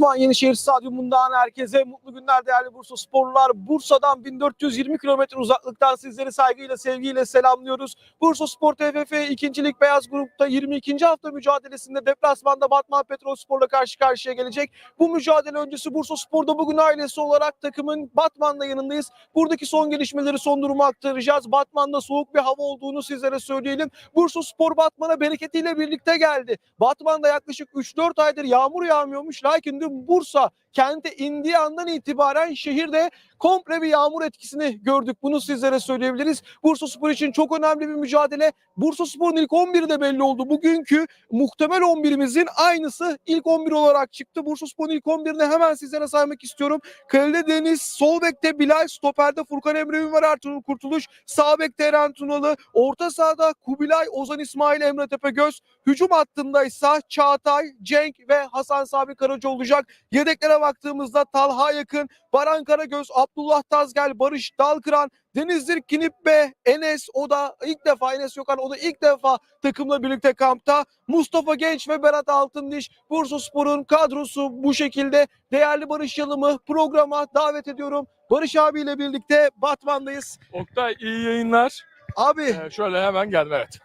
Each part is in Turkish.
Batman Yenişehir Stadyumundan herkese mutlu günler değerli Bursa sporlular. Bursa'dan 1420 kilometre uzaklıktan sizleri saygıyla sevgiyle selamlıyoruz. Bursa Spor TFF 2. Lig Beyaz Grup'ta 22. hafta mücadelesinde deplasmanda Batman Petrol Spor'la karşı karşıya gelecek. Bu mücadele öncesi Bursa Spor'da bugün ailesi olarak takımın Batman'da yanındayız. Buradaki son gelişmeleri son durumu aktaracağız. Batman'da soğuk bir hava olduğunu sizlere söyleyelim. Bursa Spor Batman'a bereketiyle birlikte geldi. Batman'da yaklaşık 3-4 aydır yağmur yağmıyormuş. Lakin dün Bursa kente indiği andan itibaren şehirde komple bir yağmur etkisini gördük. Bunu sizlere söyleyebiliriz. Bursa Spor için çok önemli bir mücadele. Bursa Spor'un ilk 11'i de belli oldu. Bugünkü muhtemel 11'imizin aynısı ilk 11 olarak çıktı. Bursa Spor'un ilk 11'ini hemen sizlere saymak istiyorum. Kalede Deniz, sol bekte Bilal, stoperde Furkan Emre Ünver Ertuğrul Kurtuluş, sağ bekte Eren Tunalı, orta sahada Kubilay, Ozan İsmail, Emre Tepegöz, hücum hattında ise Çağatay, Cenk ve Hasan Sami Karaca olacak. Yedeklere baktığımızda Talha Yakın, Baran Karagöz, Abdullah Tazgel, Barış Dalkıran, Denizlir Kinipbe, Enes o da ilk defa Enes Yokan o da ilk defa takımla birlikte kampta. Mustafa Genç ve Berat Altındiş Bursa Spor'un kadrosu bu şekilde. Değerli Barış Yalım'ı programa davet ediyorum. Barış abiyle birlikte Batman'dayız. Oktay iyi yayınlar. Abi Ee, şöyle hemen geldim evet.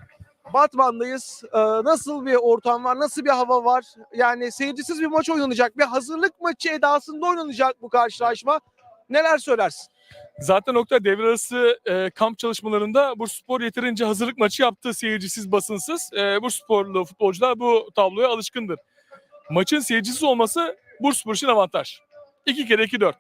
Batman'dayız. Ee, nasıl bir ortam var? Nasıl bir hava var? Yani seyircisiz bir maç oynanacak. Bir hazırlık maçı edasında oynanacak bu karşılaşma. Neler söylersin? Zaten Oktay devre arası e, kamp çalışmalarında Bursaspor yeterince hazırlık maçı yaptı seyircisiz basınsız. E, Bursasporlu futbolcular bu tabloya alışkındır. Maçın seyircisiz olması Bursaspor için avantaj. 2 kere 2 4.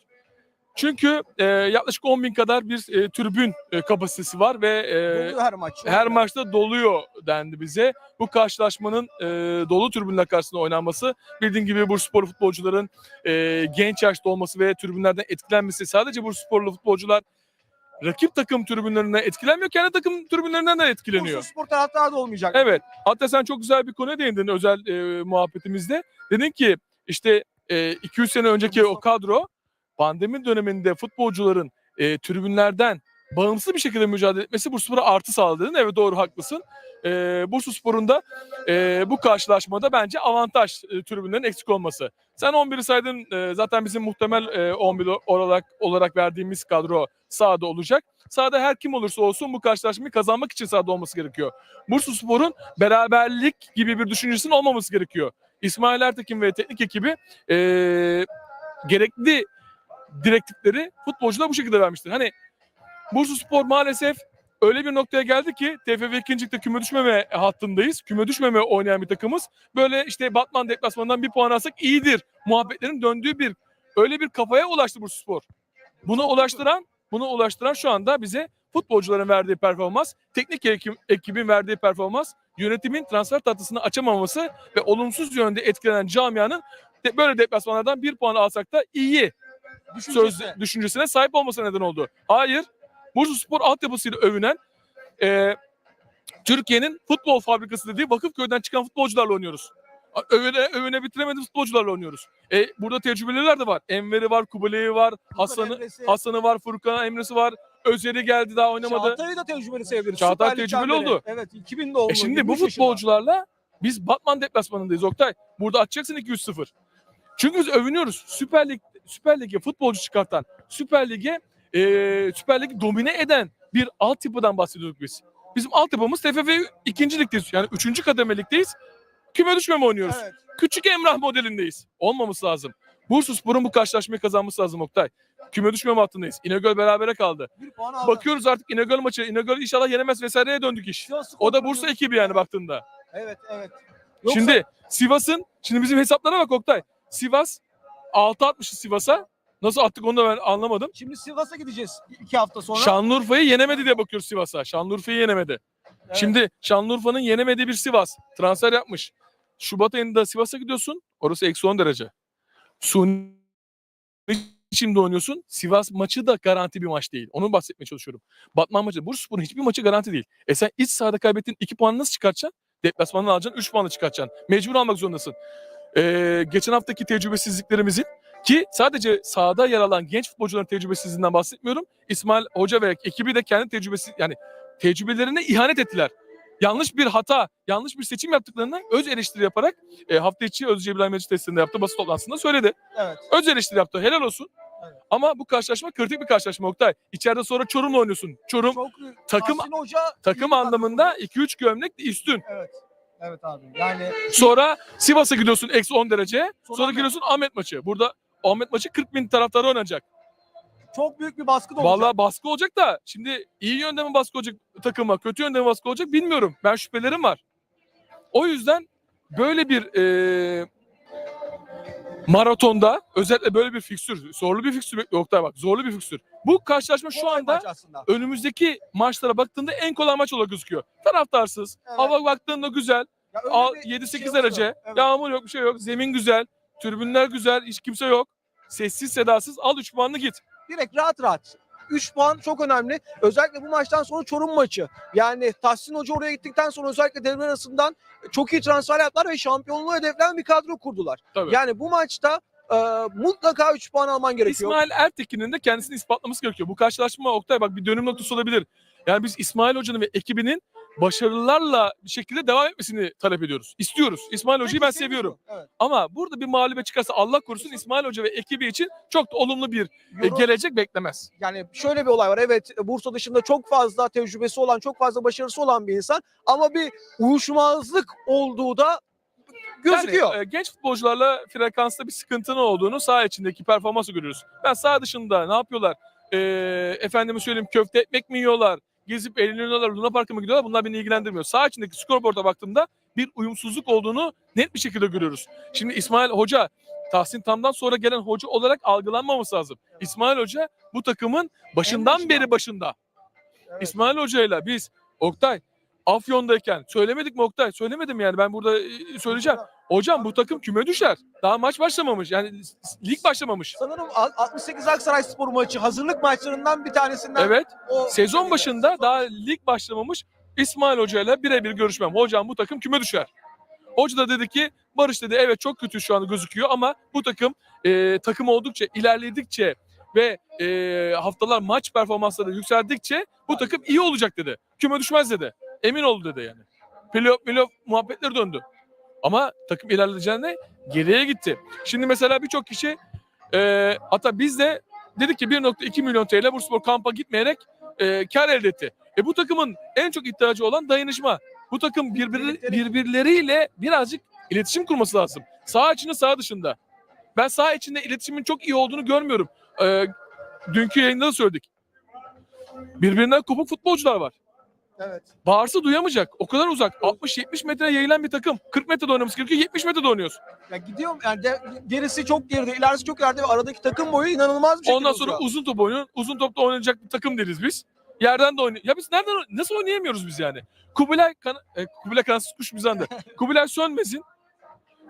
Çünkü e, yaklaşık 10 bin kadar bir e, tribün e, kapasitesi var ve e, her maç. her maçta doluyor dendi bize. Bu karşılaşmanın e, dolu tribünler karşısında oynanması bildiğin gibi Bursaspor futbolcuların e, genç yaşta olması ve tribünlerden etkilenmesi sadece Bursasporlu futbolcular rakip takım tribünlerinden etkilenmiyor. Kendi takım tribünlerinden de etkileniyor. Bursa Spor taraftarı da olmayacak. Evet. Hatta sen çok güzel bir konuya değindin özel e, muhabbetimizde. Dedin ki işte e, 200 sene önceki o kadro pandemi döneminde futbolcuların e, tribünlerden bağımsız bir şekilde mücadele etmesi Bursaspor'a artı sağladı dedin. Evet doğru haklısın. E, Bursaspor'un da e, bu karşılaşmada bence avantaj e, tribünlerin eksik olması. Sen 11'i saydın. E, zaten bizim muhtemel e, 11 olarak olarak verdiğimiz kadro sahada olacak. Sahada her kim olursa olsun bu karşılaşmayı kazanmak için sahada olması gerekiyor. Bursaspor'un beraberlik gibi bir düşüncesinin olmaması gerekiyor. İsmail Ertekin ve teknik ekibi e, gerekli direktifleri futbolcular bu şekilde vermiştir. Hani Bursaspor maalesef öyle bir noktaya geldi ki TFF 2. Lig'de küme düşmeme hattındayız. Küme düşmeme oynayan bir takımız. Böyle işte Batman deplasmanından bir puan alsak iyidir. Muhabbetlerin döndüğü bir öyle bir kafaya ulaştı Bursaspor. Buna ulaştıran, buna ulaştıran şu anda bize futbolcuların verdiği performans, teknik ekip- ekibin verdiği performans, yönetimin transfer tahtasını açamaması ve olumsuz yönde etkilenen camianın de- böyle deplasmanlardan bir puan alsak da iyi söz düşüncesine sahip olmasına neden oldu. Hayır. Bursaspor altyapısıyla övünen e, Türkiye'nin futbol fabrikası dediği Vakıfköy'den çıkan futbolcularla oynuyoruz. Övüne, övüne bitiremediğimiz futbolcularla oynuyoruz. E, burada tecrübeliler de var. Enver'i var, Kubilay'ı var, Hasan'ı. Hasan'ı var, Furkan Emre'si var. Özer'i geldi daha oynamadı. Çağatay'ı da tecrübeli sayabiliriz. Çağatay Süper tecrübeli oldu. Evet 2000'de oldu. E şimdi bu 23 yaşında. futbolcularla biz Batman deplasmanındayız Oktay. Burada atacaksın 200-0. Çünkü biz övünüyoruz. Süper Lig Süper Lig'e futbolcu çıkartan, Süper Lig'e e, Süper Lig'i domine eden bir altyapıdan bahsediyorduk biz. Bizim altyapımız TFF 2. ligdeyiz. Yani 3. kademelikteyiz. Küme düşmeme oynuyoruz. Evet. Küçük Emrah modelindeyiz. Olmaması lazım. Bursaspor'un bu karşılaşmayı kazanması lazım Oktay. Küme düşmeme hattındayız. İnegöl berabere kaldı. Bakıyoruz artık İnegöl maçı. İnegöl inşallah yenemez vesaireye döndük iş. O da Bursa ekibi yani baktığında. Evet evet. Yoksa- Şimdi Sivas'ın, şimdi bizim hesaplara bak Oktay. Sivas 6 atmışız Sivas'a. Nasıl attık onu da ben anlamadım. Şimdi Sivas'a gideceğiz iki hafta sonra. Şanlıurfa'yı yenemedi diye bakıyoruz Sivas'a. Şanlıurfa'yı yenemedi. Evet. Şimdi Şanlıurfa'nın yenemediği bir Sivas. Transfer yapmış. Şubat ayında Sivas'a gidiyorsun. Orası eksi 10 derece. Suni şimdi oynuyorsun. Sivas maçı da garanti bir maç değil. Onu bahsetmeye çalışıyorum. Batman maçı. Bursaspor'un hiçbir maçı garanti değil. E sen iç sahada kaybettiğin 2 puanı nasıl çıkartacaksın? Deplasmandan alacaksın 3 puanı çıkartacaksın. Mecbur almak zorundasın. Ee, geçen haftaki tecrübesizliklerimizin ki sadece sahada yer alan genç futbolcuların tecrübesizliğinden bahsetmiyorum. İsmail Hoca ve ekibi de kendi tecrübesi yani tecrübelerine ihanet ettiler. yanlış bir hata, yanlış bir seçim yaptıklarını öz eleştiri yaparak e, hafta içi Özce İbrahim Meclis testinde yaptığı basın toplantısında söyledi. Evet. Öz eleştiri yaptı. Helal olsun. Evet. Ama bu karşılaşma kritik bir karşılaşma Oktay. İçeride sonra Çorum'la oynuyorsun. Çorum Çok takım Hoca takım anlamında 2-3 gömlek üstün. Evet. Evet abi. Yani Sonra Sivas'a gidiyorsun eksi 10 derece. Sonra Sonra gidiyorsun Ahmet maçı. Burada Ahmet maçı 40 bin taraftarı oynanacak. çok büyük bir baskı da olacak. Vallahi baskı olacak da şimdi iyi yönde mi baskı olacak takıma, kötü yönde mi baskı olacak bilmiyorum. Ben şüphelerim var. O yüzden böyle bir eee, maratonda özellikle böyle bir fikstür, zorlu bir fikstür bekliyor Oktay bak. Zorlu bir fikstür. Bu karşılaşma şu Kolay anda maç aslında. önümüzdeki maçlara baktığında en kolay maç olarak gözüküyor. Taraftarsız, Evet. hava baktığında güzel. Ya öyle Al- bir 7-8 şey derece. Evet. Yağmur yok bir şey yok. Zemin güzel. Tribünler güzel. Hiç kimse yok. Sessiz sedasız al 3 puanlı git. direkt rahat rahat. 3 puan çok önemli. Özellikle bu maçtan sonra Çorum maçı. Yani Tahsin Hoca oraya gittikten sonra özellikle devre arasından çok iyi transfer yaptılar ve şampiyonluğu hedefleyen bir kadro kurdular. Tabii. Yani bu maçta e, mutlaka 3 puan alman gerekiyor. İsmail Ertekin'in de kendisini ispatlaması gerekiyor. Bu karşılaşma Oktay bak bir dönüm noktası olabilir. Yani biz İsmail Hoca'nın ve ekibinin başarılarla bir şekilde devam etmesini talep ediyoruz. İstiyoruz. İsmail Hoca'yı ben seviyorum. Evet. Ama burada bir mağlubiyet çıkarsa Allah korusun İsmail Hoca ve ekibi için çok da olumlu bir e, Euro- gelecek beklemez. yani şöyle bir olay var. Evet Bursa dışında çok fazla tecrübesi olan, çok fazla başarısı olan bir insan ama bir uyuşmazlık olduğu da gözüküyor. Yani, e, genç futbolcularla frekansta bir sıkıntının olduğunu saha içindeki performansı görüyoruz. Ben saha dışında ne yapıyorlar? E, efendime söyleyeyim köfte ekmek mi yiyorlar? Gezip eğleniyorlar, Luna Park'a mı gidiyorlar? Bunlar beni ilgilendirmiyor. Saha içindeki skorboarda baktığımda bir uyumsuzluk olduğunu net bir şekilde görüyoruz. Şimdi İsmail Hoca Tahsin Tam'dan sonra gelen hoca olarak algılanmaması lazım. İsmail Hoca bu takımın başından başında. beri başında. Evet. İsmail Hoca'yla biz Oktay Afyon'dayken söylemedik mi Oktay? Söylemedim yani ben burada e, söyleyeceğim. Hocam bu takım küme düşer. Daha maç başlamamış. Yani lig başlamamış. Sanırım 68 Aksaray Spor maçı hazırlık maçlarından bir tanesinden Evet. o Sezon başında daha lig başlamamış. İsmail Hoca ile birebir görüşmem. Hocam bu takım küme düşer. Hoca da dedi ki Barış dedi evet çok kötü şu anda gözüküyor ama bu takım e, takım oldukça ilerledikçe ve e, haftalar maç performansları yükseldikçe bu takım iyi olacak dedi. Küme düşmez dedi. Emin ol dedi yani. Playoff, playoff muhabbetleri döndü. Ama takım ilerleyeceğine geriye gitti. Şimdi mesela birçok kişi e, hatta biz de dedik ki 1.2 milyon TL Bursaspor kampa gitmeyerek e, kar elde etti. E bu takımın en çok ihtiyacı olan dayanışma. Bu takım birbiri, birbirleriyle birazcık iletişim kurması lazım. Sağ içinde sağ dışında. Ben sağ içinde iletişimin çok iyi olduğunu görmüyorum. E, dünkü yayında da söyledik. Birbirinden kopuk futbolcular var. Evet. Bağırsa duyamayacak. O kadar uzak. 60-70 metre yayılan bir takım. 40 metrede oynaması gerekiyor. 70 metrede oynuyoruz. Ya gidiyorum yani de- gerisi çok geride, ilerisi çok ileride ve aradaki takım boyu inanılmaz bir şekilde Ondan sonra uzuyor. uzun top oynuyor. Uzun topta oynayacak bir takım deriz biz. Yerden de oynuyor. Ya biz nereden nasıl oynayamıyoruz biz yani? Kubilay kan e, Kubilay kanatsız kuş bizden Kubilay Sönmez'in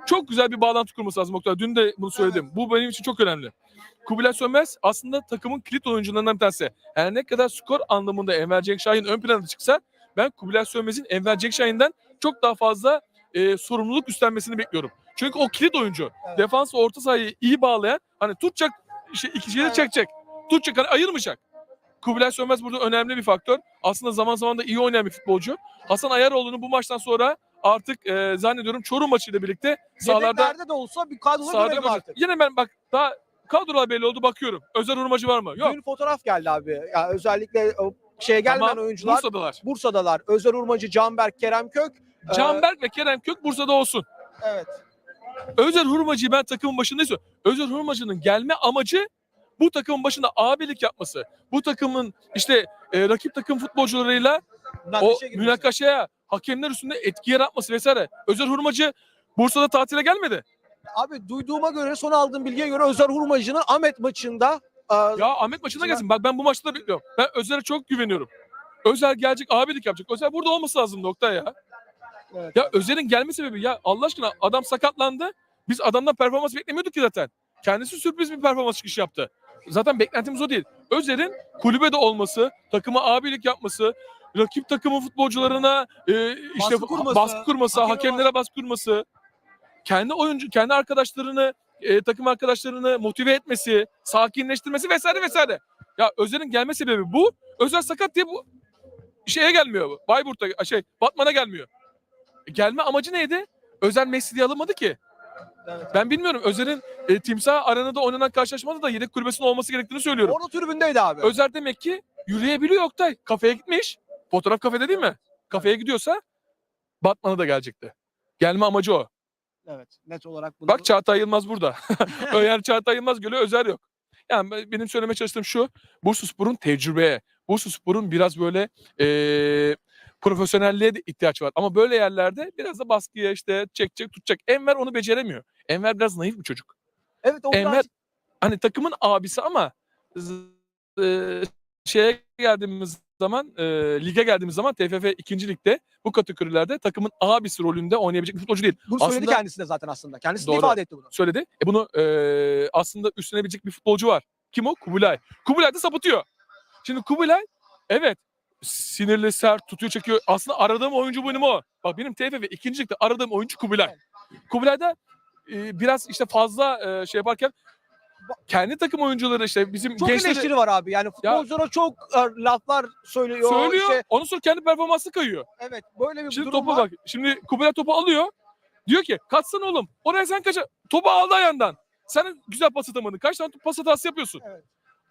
çok güzel bir bağlantı kurması lazım. Oktay. Dün de bunu söyledim. Bu benim için çok önemli. Kubilay Sönmez aslında takımın kilit oyuncularından bir tanesi. Her ne kadar skor anlamında Enver Cenk Şahin ön plana çıksa ben Kubilay Sönmez'in Enver Cenk Şahin'den çok daha fazla e, sorumluluk üstlenmesini bekliyorum. Çünkü o kilit oyuncu. Evet. Defans orta sahayı iyi bağlayan hani tutacak şey, iki şeyi Evet. çekecek. Tutacak hani ayırmayacak. Kubilay Sönmez burada önemli bir faktör. Aslında zaman zaman da iyi oynayan bir futbolcu. Hasan Ayaroğlu'nun bu maçtan sonra artık e, zannediyorum Çorum maçıyla birlikte sahalarda de olsa bir kadroda sahada görelim artık. Yine ben bak daha kadrolar belli oldu bakıyorum. Özel hurmacı var mı? Yok. Dün fotoğraf geldi abi. Ya özellikle o şeye gelmeyen Tamam, oyuncular Bursa'dalar. Bursa'dalar. Özer Urmacı, Canberk, Kerem Kök. Ee, Canberk ve Kerem Kök Bursa'da olsun. Evet. Özer Hurmacı'yı ben takımın başında istiyorum. Özer Hurmacı'nın gelme amacı bu takımın başında abilik yapması. Bu takımın işte e, rakip takım futbolcularıyla o şey girmiştim. münakaşaya, hakemler üstünde etki yaratması vesaire. Özer Hurmacı Bursa'da tatile gelmedi. Abi duyduğuma göre son aldığım bilgiye göre Özer Hurmacı'nın Ahmet maçında e, Ya Ahmet maçına gelsin. Bak ben bu maçta da bekliyorum. Ben Özer'e çok güveniyorum. Özer gelecek, abilik yapacak. Özer burada olması lazım nokta ya. evet. Ya Özer'in gelme sebebi ya Allah aşkına adam sakatlandı. Biz adamdan performans beklemiyorduk ki zaten. Kendisi sürpriz bir performans çıkışı yaptı. Zaten beklentimiz o değil. Özer'in kulübede olması, takıma abilik yapması, rakip takımın futbolcularına e, işte Baskı kurması, baskı kurması, hakemlere baskı kurması, kendi oyuncu, kendi arkadaşlarını, e, takım arkadaşlarını motive etmesi, sakinleştirmesi vesaire vesaire. Ya Özer'in gelme sebebi bu. Özer sakat diye bu şeye gelmiyor. Bayburt'a şey Batman'a gelmiyor. E, gelme amacı neydi? Özel Messi diye alınmadı ki. Evet. Ben bilmiyorum. Özer'in e, Timsah Arena'da oynanan karşılaşmada da yedek kulübesinin olması gerektiğini söylüyorum. Orada tribündeydi abi. Özer demek ki yürüyebiliyor Oktay. Kafeye gitmiş. Fotoğraf kafede değil mi? Kafeye gidiyorsa Batman'a da gelecekti. Gelme amacı o. Evet. Net olarak bunu. Bak Çağatay Yılmaz burada. Eğer Çağatay Yılmaz geliyor Özer yok. Yani ben- benim söylemeye çalıştığım şu. Bursaspor'un tecrübeye, Bursaspor'un biraz böyle eee profesyonelliğe de ihtiyaç var. Ama böyle yerlerde biraz da baskıya işte çekecek tutacak. Enver onu beceremiyor. Enver biraz naif bir çocuk. evet o Enver hani takımın abisi ama eee, şeye geldiğimiz zaman eee, lige geldiğimiz zaman TFF 2. ligde bu kategorilerde takımın abisi rolünde oynayabilecek bir futbolcu değil. bunu söyledi aslında- kendisi de zaten aslında. Kendisi de Doğru. ifade etti bunu. söyledi. E bunu eee, aslında üstlenebilecek bir futbolcu var. Kim o? Kubilay. Kubilay da sapıtıyor. Şimdi Kubilay evet sinirli, sert, tutuyor, çekiyor. Aslında aradığım oyuncu benim o. Bak benim TFF ikincilikte aradığım oyuncu Kubilay. Kubilay da e, biraz işte fazla e, şey yaparken kendi takım oyuncuları işte bizim Çok gençleri eleştiri var abi. Yani futbolculara çok e, laflar söylüyor. söylüyor. İşte, Ondan sonra kendi performansı kayıyor. evet böyle bir Şimdi durum topa var. bak. Şimdi Kubilay topu alıyor. Diyor ki kaçsana oğlum. Oraya sen kaça. Topu aldı ayağından. Sen güzel pas atamadın. Kaç tane pas hatası yapıyorsun? Evet.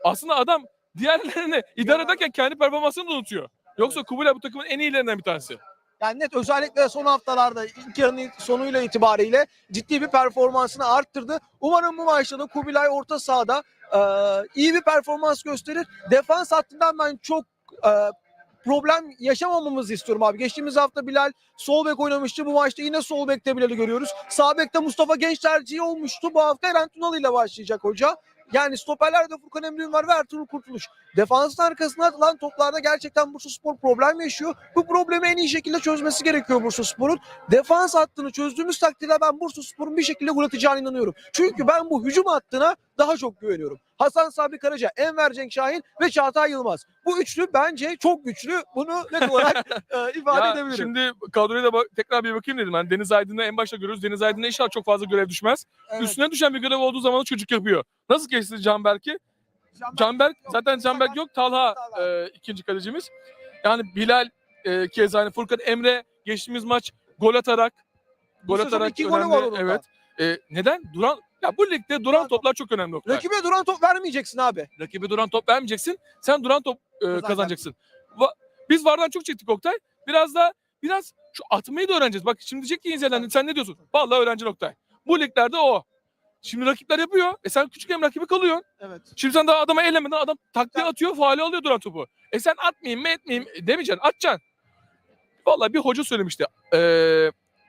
Aslında adam diğerlerini idare ederken kendi performansını da unutuyor. Yoksa Kubilay bu takımın en iyilerinden bir tanesi. Yani net özellikle son haftalarda ilk yarının sonuyla itibariyle ciddi bir performansını arttırdı. Umarım bu maçta da Kubilay orta sahada e, iyi bir performans gösterir. Defans hattından ben çok e, problem yaşamamamızı istiyorum abi. Geçtiğimiz hafta Bilal sol bek oynamıştı. Bu maçta yine sol bekte Bilal'i görüyoruz. Sağ bekte Mustafa Genç tercihi olmuştu. Bu hafta Eren Tunalı ile başlayacak hoca. Yani stoperlerde Furkan Emre'nin var ve Ertuğrul Kurtuluş. Defansın arkasına atılan toplarda gerçekten Bursaspor problem yaşıyor. Bu problemi en iyi şekilde çözmesi gerekiyor Bursaspor'un. Defans hattını çözdüğümüz takdirde ben Bursaspor'un bir şekilde gol atacağına inanıyorum. Çünkü ben bu hücum hattına daha çok güveniyorum. Hasan Sabri Karaca, Enver Cenk Şahin ve Çağatay Yılmaz. Bu üçlü bence çok güçlü. Bunu net olarak e, ifade Ya edebilirim. şimdi kadroya da bak- tekrar bir bakayım dedim. Yani Deniz Aydın'ı en başta görüyoruz. Deniz Aydın'a inşallah çok fazla görev düşmez. Evet. Üstüne düşen bir görev olduğu zaman da çocuk yapıyor. Nasıl geçti Canberk'i? Canberk- zaten Canberk yok. Talha e, ikinci kalecimiz. Yani Bilal e, keza hani Furkan Emre geçtiğimiz maç gol atarak gol Bu atarak iki golü önemli. var onun da. Evet. E, neden? Duran ya bu ligde duran toplar çok önemli. Oktay. Rakibe duran top vermeyeceksin abi. Rakibe duran top vermeyeceksin. Sen duran top e, Kazanacaksın. kazanacaksın. Va- Biz vardan çok çektik Oktay. Biraz da biraz şu atmayı da öğreneceğiz. Bak şimdi diyecek ki izleyenler sen ne diyorsun? Vallahi öğrenci Oktay. Bu liglerde o. Şimdi rakipler yapıyor. E sen küçükken rakibi kalıyorsun. Evet. Şimdi sen daha adama ellemeden adam taktiğe atıyor, faale alıyor duran topu. E sen atmayayım mı etmeyeyim e, demeyeceksin, atacaksın. Vallahi bir hoca söylemişti. Ee,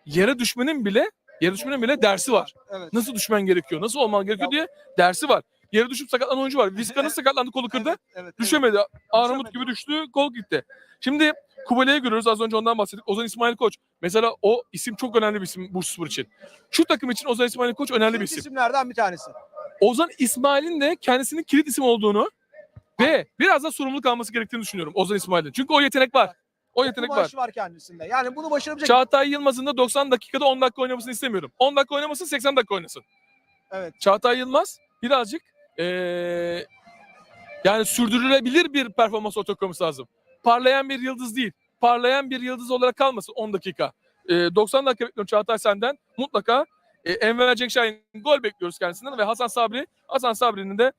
yere düşmenin bile, yere düşmenin bile dersi var. Evet. Nasıl düşmen gerekiyor, nasıl olman gerekiyor diye dersi var. Yere düşüp sakatlanan oyuncu var. Vizcan'ın sakatlandı kolu kırdı. Evet, evet, evet. Düşemedi. Armut Düşemedi. gibi düştü, kol gitti. Şimdi Kubala'yı görüyoruz. Az önce ondan bahsettik. Ozan İsmail Koç. Mesela o isim çok önemli bir isim Bursaspor için. Şu takım için Ozan İsmail Koç önemli bir isim. isimlerden bir tanesi. Ozan İsmail'in de kendisinin kilit isim olduğunu ve biraz da sorumluluk alması gerektiğini düşünüyorum Ozan İsmail'in. Çünkü o yetenek var. O yetenek var. Var kendisinde. Yani bunu başarabilecek. Çağatay Yılmaz'ın da 90 dakikada 10 dakika oynamasını istemiyorum. 10 dakika oynamasın 80 dakika oynasın. Evet. Çağatay Yılmaz birazcık eee, yani sürdürülebilir bir performans ortaya koyması lazım. Parlayan bir yıldız değil. Parlayan bir yıldız olarak kalmasın 10 dakika. Eee, 90 dakika bekliyorum Çağatay senden. Mutlaka e, Enver Cenkşahin gol bekliyoruz kendisinden ve Hasan Sabri. Hasan Sabri'nin de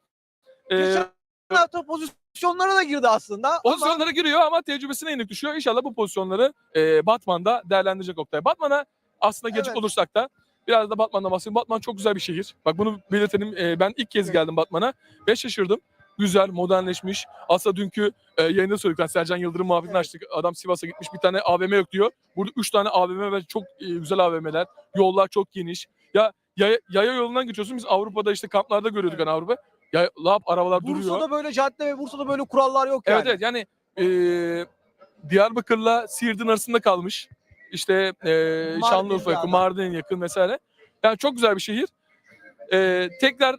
eee, Geçen hafta pozisyonlara da girdi aslında. Ama Pozisyonlara giriyor ama tecrübesine yenik düşüyor. İnşallah bu pozisyonları e, Batman'da değerlendirecek Oktay. Batman'a aslında gelecek Evet. olursak da biraz da Batman'dan bahsedeyim. Batman çok güzel bir şehir. Bak bunu belirtelim. E, ben ilk kez Evet. geldim Batman'a ve şaşırdım. Güzel, modernleşmiş. Aslında dünkü e, yayında söyledik. Yani Sercan Yıldırım muhabbetini açtık. Adam Sivas'a gitmiş bir tane AVM yok diyor. Burada üç tane AVM ve çok e, güzel AVM'ler. Yollar çok geniş. Ya yaya, yaya yolundan geçiyorsun. Biz Avrupa'da işte kamplarda görüyorduk hani Avrupa. Ya, lap arabalar duruyor. Bursa'da böyle cadde ve Bursa'da böyle kurallar yok yani. Evet evet yani eee Diyarbakır'la Siirt'in arasında kalmış. İşte Mardin'in Şanlıurfa yakın, adam. Mardin'in yakın vesaire. Yani çok güzel bir şehir. Eee, tekrar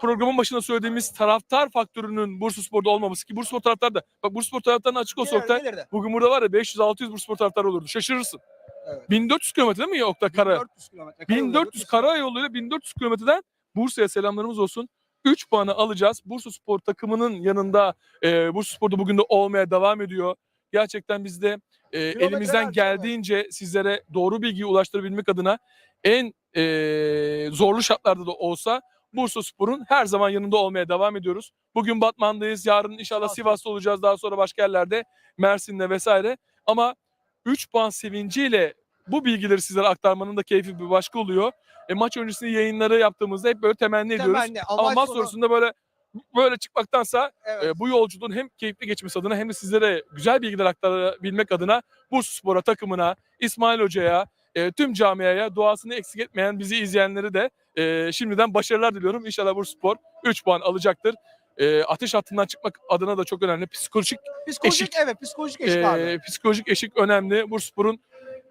programın başında söylediğimiz taraftar faktörünün Bursaspor'da olmaması ki Bursaspor taraftar da bak Bursaspor taraftarına açık olsa Oktay bugün burada var ya 500-600 Bursaspor taraftarı olurdu. Şaşırırsın. Evet. 1400 kilometre değil mi ya Oktay kara? 1400 kilometre. karayolu 1400 götürsün. karayoluyla 1400 kilometreden Bursa'ya selamlarımız olsun. 3 puanı alacağız. Bursa Spor takımının yanında e, Bursa Spor'da bugün de olmaya devam ediyor. gerçekten biz de e, elimizden mi? geldiğince sizlere doğru bilgiyi ulaştırabilmek adına en e, zorlu şartlarda da olsa Bursa Spor'un her zaman yanında olmaya devam ediyoruz. Bugün Batman'dayız. Yarın inşallah Sivas'ta. Olacağız. Daha sonra başka yerlerde Mersin'de vesaire. Ama 3 puan sevinciyle bu bilgileri sizlere aktarmanın da keyfi bir başka oluyor. E, maç öncesinde yayınları yaptığımızda hep böyle temenni ediyoruz. Temenni. Ama Amaç maç sonu- sonrasında böyle böyle çıkmaktansa Evet. e, bu yolculuğun hem keyifli geçmesi adına hem de sizlere güzel bilgiler aktarabilmek adına Bursa Spor'a takımına, İsmail Hoca'ya, e, tüm camiaya duasını eksik etmeyen bizi izleyenleri de e, şimdiden başarılar diliyorum. İnşallah Bursa Spor 3 puan alacaktır. E, ateş hattından çıkmak adına da çok önemli. Psikolojik Psikolojik eşik. evet psikolojik eşik abi. e, psikolojik eşik önemli. Bursa Spor'un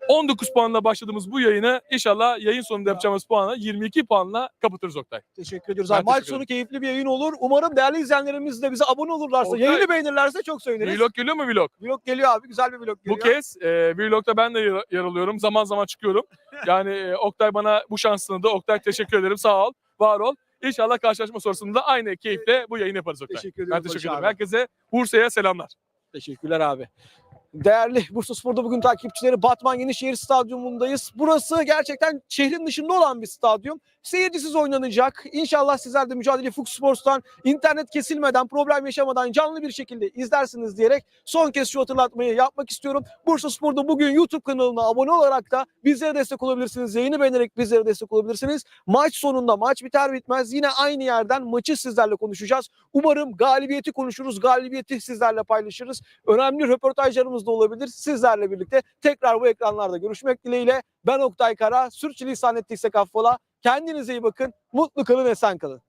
19 puanla başladığımız bu yayını inşallah yayın sonunda yapacağımız puanla 22 puanla kapatırız Oktay. Teşekkür ediyoruz Ben abi. Maç teşekkür sonu keyifli bir yayın olur. Umarım değerli izleyenlerimiz de bize abone olurlarsa, Oktay- yayını beğenirlerse çok seviniriz. Vlog geliyor mu vlog? Vlog geliyor abi. Güzel bir vlog geliyor. Bu kez e, vlogda ben de yer, yer alıyorum. Zaman zaman çıkıyorum. Yani e, Oktay bana bu şansını da Oktay teşekkür ederim. Sağ ol, var ol. İnşallah karşılaşma sonrasında da aynı keyifle bu yayını yaparız Oktay. Teşekkür ediyorum. Ben teşekkür ederim. abi. Herkese Bursa'ya selamlar. Teşekkürler abi. Değerli Bursa Spor'da bugün takipçileri Batman Yenişehir Stadyumundayız. Burası gerçekten şehrin dışında olan bir stadyum. Seyircisiz oynanacak. İnşallah sizler de mücadele Fox Sports'tan internet kesilmeden, problem yaşamadan canlı bir şekilde izlersiniz diyerek son kez şu hatırlatmayı yapmak istiyorum. Bursa Spor'da bugün YouTube kanalına abone olarak da bizlere destek olabilirsiniz. Yayını beğenerek bizlere destek olabilirsiniz. Maç sonunda maç biter bitmez yine aynı yerden maçı sizlerle konuşacağız. Umarım galibiyeti konuşuruz, galibiyeti sizlerle paylaşırız. Önemli röportajlarımız da olabilir. Sizlerle birlikte tekrar bu ekranlarda görüşmek dileğiyle. Ben Oktay Kara, sürçülisan ettiysek affola. Kendinize iyi bakın, mutlu kalın, esen kalın.